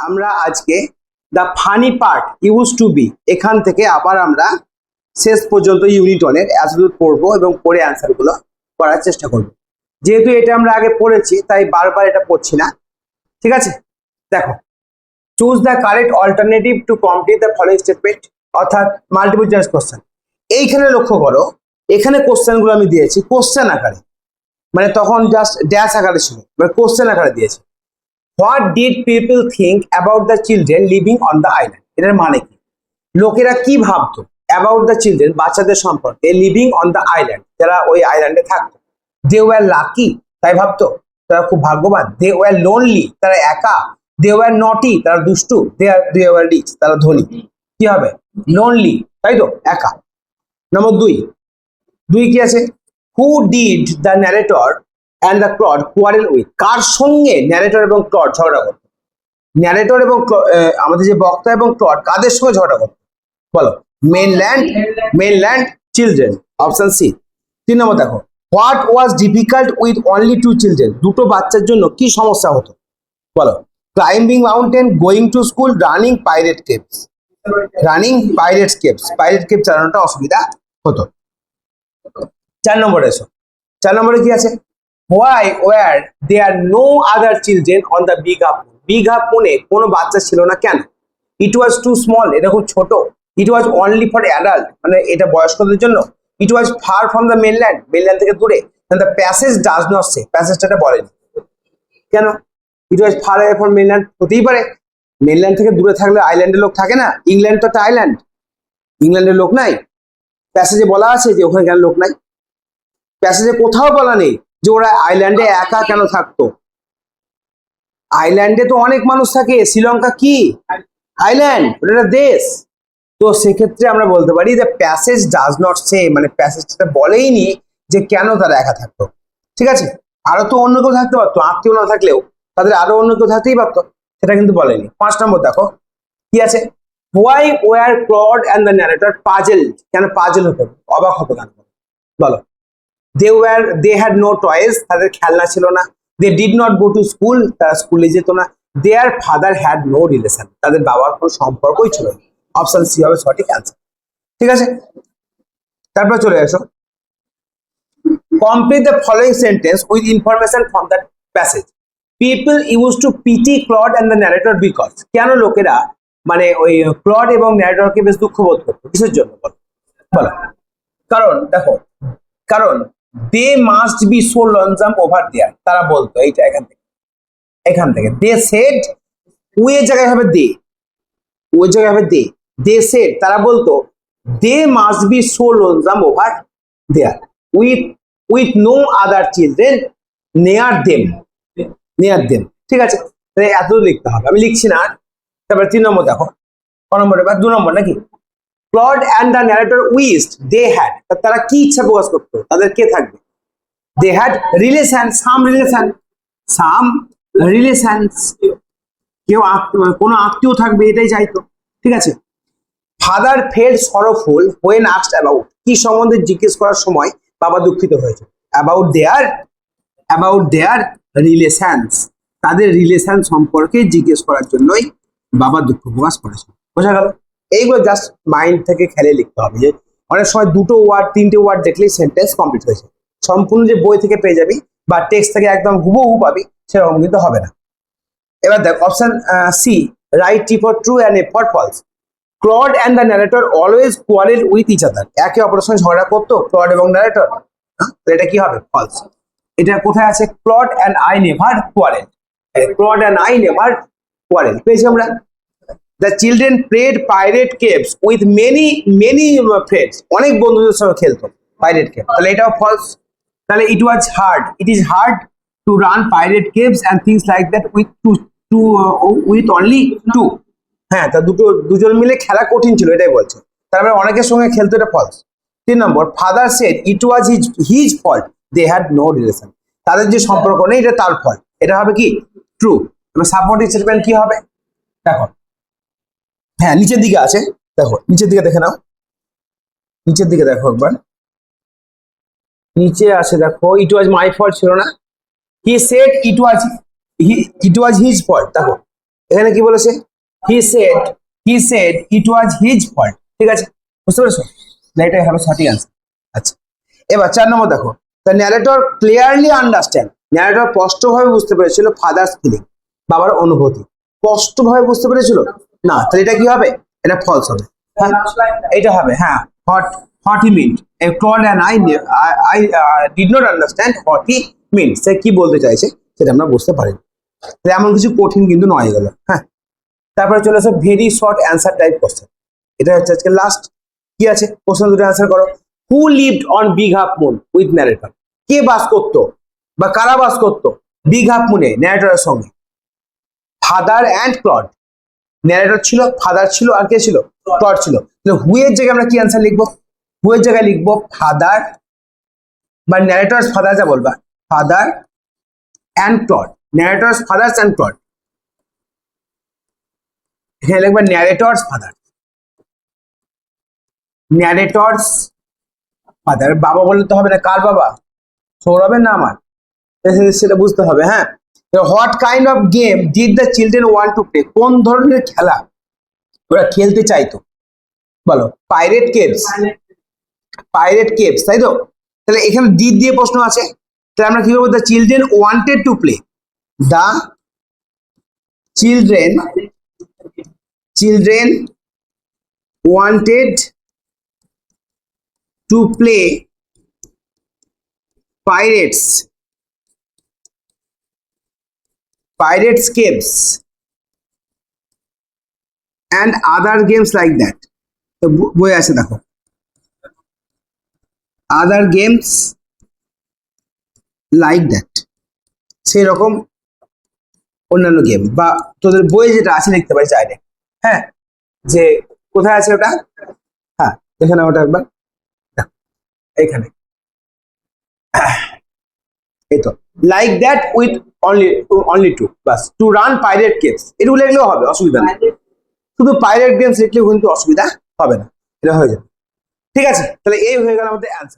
আমরা আজকে the funny part use to be এখান থেকে আবার আমরা শেষ পর্যন্ত ইউনিট ওয়ানের এতদূর পড়ব এবং পড়ে অ্যান্সারগুলো করার চেষ্টা করব। যেহেতু এটা আমরা আগে পড়েছি, তাই বারবার এটা পড়ছি না। ঠিক আছে? দেখো choose the correct alternative to complete the following statement অর্থাৎ মাল্টিপল চয়েস কোশ্চেন এইখানে লক্ষ্য করো, এখানে কোশ্চেনগুলো আমি দিয়েছি কোশ্চেন আকারে। মানে তখন জাস্ট ড্যাশ আকারে ছিল মানে কোশ্চেন আকারে দিয়েছি। What did people think about the children living on the island এটার মানে কি? লোকেরা কি ভাবতো অ্যাবাউট দ্য চিলড্রেন বাচ্চাদের সম্পর্কে লিভিং অন দ্য আইল্যান্ড যারা ওই আইল্যান্ডে থাকতো। দে ওয়ার লাকি তাই ভাবতো? তারা খুব ভাগ্যবান। দে ওয়ার লোনলি তারা একা। দে ওয়ার নটি তারা দুষ্টু। দে আর দে ওয়ার রিচ তারা ধনী। কি হবে? লোনলি তাই তো? একা। নম্বর দুই। দুই কি আছে? Who did the narrator and the Claude quarrel with কার সঙ্গে ন্যারেটর এবং ক্লড ঝগড়া করতো? ন্যারেটর এবং আমাদের যে বক্তা এবং ক্লড কাদের সঙ্গে ঝগড়া করতো? বলো। Mainland mainland children option C তিন নম্বর দেখো। What was difficult with only two children দুটো বাচ্চার জন্য কি সমস্যা হতো? বলো। Climbing mountain going to school running pirate capes running pirate capes pirate cape চালানোটা অসুবিধা হতো। চার নম্বরে এসো। চার নম্বরে কি আছে? Why were they are no other children on the bigha big up পুনে কোনো বাচ্চা ছিল না কেন? ইট ওয়াজ টু স্মল এটা খুব ছোট। It was only for adult মানে এটা বয়স্কদের জন্য। It was far from the mainland mainland থেকে দূরে। The passage does not say প্যাসেজটা বলেনি। কেন? It was far from mainland হতেই পারে। মেনল্যান্ড থেকে দূরে থাকলে আইল্যান্ডের লোক থাকে না। ইংল্যান্ড তো একটা আইল্যান্ড ইংল্যান্ডের লোক নাই। প্যাসেজে বলা আছে যে ওখানে কেন লোক নাই। প্যাসেজে কোথাও বলা নেই। যে ওরা আইল্যান্ডে একা কেন থাকতো? আইল্যান্ডে তো অনেক মানুষ থাকে। শ্রীলঙ্কা কি? আইল্যান্ড ওটা একটা দেশ। তো সেক্ষেত্রে আমরা বলতে পারি যে প্যাসেজ ডাজ নট সে মানে প্যাসেজটা বলেই নি যে কেন তারা একা থাকতো। ঠিক আছে? আরও তো অন্য কেউ থাকতে পারতো। আত্মীয় না থাকলেও। তাদের আরও অন্য কেউ থাকতেই পারতো। সেটা কিন্তু বলেনি। পাঁচ নম্বর দেখো। কি আছে? Why were Claude and the narrator puzzle কেন পাজেল হতো অবাক হতো কেন বলো। They were they had no toys তাদের খেলনা ছিল না। They did not go to school তারা স্কুলে যেত না। Their father had no relation তাদের বাবার কোনো সম্পর্কই ছিল না। অপশন সি হবে সঠিক অ্যান্সার ঠিক আছে? তারপর চলে আসো। Complete the following sentence with information from the passage people use to pity Claude and the narrator because কেন লোকেরা মানে ওই ক্লড এবং ন্যারেটরকে বেশ দুঃখ বোধ করতো? কিসের জন্য বলো? বলো। কারণ, দেখো, কারণ they must be so lonesome over there তারা বলতো, এইটা এখান থেকে এখান থেকে। দে সেড উয়ের জায়গায় হবে দে ওই জায়গায় হবে দে দে সেড তারা বলতো they must be so lonesome over there with with no other children near them near them ঠিক আছে? এত লিখতে হবে। আমি লিখছি না। তারপরে তিন নম্বর দেখো। ক নম্বর এবার? দু নম্বর নাকি? Claude and the narrator wished they had তারা কি ইচ্ছা প্রকাশ করতো? তাদের কে থাকবে? They had relation some relation some relations কেউ মানে কোনো আত্মীয় থাকবে এটাই চাইতো, ঠিক আছে? Father felt sorrowful when asked about কি সম্বন্ধে জিজ্ঞেস করার সময় বাবা দুঃখিত হয়েছে। About their about their relations তাদের রিলেশন সম্পর্কে জিজ্ঞেস করার জন্যই বাবা দুঃখ প্রকাশ করেছে। বোঝা গেল? এইগুলো জাস্ট মাইন্ড থেকে খেলে লিখতে হবে যে অনেক সময় দুটো ওয়ার্ড তিনটে ওয়ার্ড দেখলেই সেন্টেন্স কমপ্লিট হয়েছে সম্পূর্ণ যে বই থেকে পেয়ে যাবি বা টেক্সট থেকে একদম হুবহু পাবি, সেরকম কিন্তু হবে না। এবার দেখ option C write T for true and A for false Claude and the narrator always quarrel with each other একে অপরের সঙ্গে ঝগড়া করতো ক্লড এবং ন্যারেটর এটা কি হবে? ফলস এটা কোথায় আছে? Claude and I never quarrel Claude and I never quarrel পেয়েছি আমরা? The children played pirate capes with many many friends অনেক বন্ধুদের সঙ্গে খেলতো পাইরেট কেপ তাহলে এটাও ফলস তাহলে it was hard it is hard to run pirate capes and things like that with two two with only two হ্যাঁ তা দুটো, দুজন মিলে খেলা কঠিন ছিল, এটাই বলছে। তারপরে অনেকের সঙ্গে খেলতো, এটা ফলস তিন নম্বর father said it was his his fault they had no relation তাদের যে সম্পর্ক নেই, এটা তার ফল্ট এটা হবে কি? ট্রু এবার সাপোর্টিং স্টেটমেন্ট কি হবে? দেখো। হ্যাঁ নিচের দিকে আছে। দেখো, নিচের দিকে দেখে নাও। নিচের দিকে দেখো একবার। নিচে আছে, দেখো ইট ওয়াজ মাই ফল্ট ছিল না। He said it was it was his fault দেখো, এখানে কি বলেছে? He said he said it was his fault ঠিক আছে? বুঝতে পেরেছ? না এটাই হবে সঠিক অ্যান্সার আচ্ছা এবার চার নম্বর দেখো। The narrator clearly understand narrator স্পষ্টভাবে বুঝতে পেরেছিল ফাদার্স ফিলিং বাবার অনুভূতি। স্পষ্টভাবে বুঝতে পেরেছিল? না, তাহলে এটা কি হবে? এটা ফলস হবে। হ্যাঁ এটা হবে হ্যাঁ what what he meant Claude and I I did not understand what he meant সে কি বলতে চাইছে, সেটা আমরা বুঝতে পারি তাহলে এমন কিছু কঠিন কিন্তু নয় এগুলো হ্যাঁ। তারপরে চলে আসে very short answer type question এটা হচ্ছে আজকে লাস্ট কি আছে? কোশ্চেন দুটো অ্যান্সার করো। Who lived on big half moon with narrator কে বাস করতো? বা কারা বাস করতো? বিগ হাফ মুনে ন্যারেটরের সঙ্গে। ফাদার অ্যান্ড ক্লড ন্যারেটর ছিল ফাদার ছিল, আর কে ছিল? ক্লড ছিল। হুয়ের জায়গায় আমরা কি অ্যান্সার লিখব? হুয়ের জায়গায় লিখব? ফাদার বা ন্যারেটরস ফাদার যা বলবা। Father and Claude narrator's father's and Claude এখানে লিখবে ন্যারেটরস ফাদার ন্যারেটরস ফাদার বাবা বললে তো হবে না, কার বাবা? সৌরভের না আমার? সেটা বুঝতে হবে হ্যাঁ? What kind of game did the children want to play কোন ধরনের খেলা? ওরা খেলতে চাইতো। বলো পাইরেট কেভস পাইরেট কেভস তাই তো? তাহলে এখানে ডিড দিয়ে প্রশ্ন আছে। তাহলে আমরা কি বলব the children wanted to play the children children wanted to play pirates pirates games and other games like that. তো বই আছে দেখো। আদার গেমস লাইক দ্যাট সেই রকম অন্যান্য গেম বা তোদের বই যেটা আছে লিখতে পারি চাইলে। হ্যাঁ? যে কোথায় আছে ওটা? হ্যাঁ দেখে নাও ওটা একবার। দেখো, এইখানে। এই তো। Like that with only only two bus to run pirate games এগুলো লিখলেও হবে অসুবিধা নেই। শুধু পাইরেট গেমস লিখলেও কিন্তু অসুবিধা হবে না। এটা হয়ে যাবে। ঠিক আছে? তাহলে এই হয়ে গেল আমাদের অ্যান্সার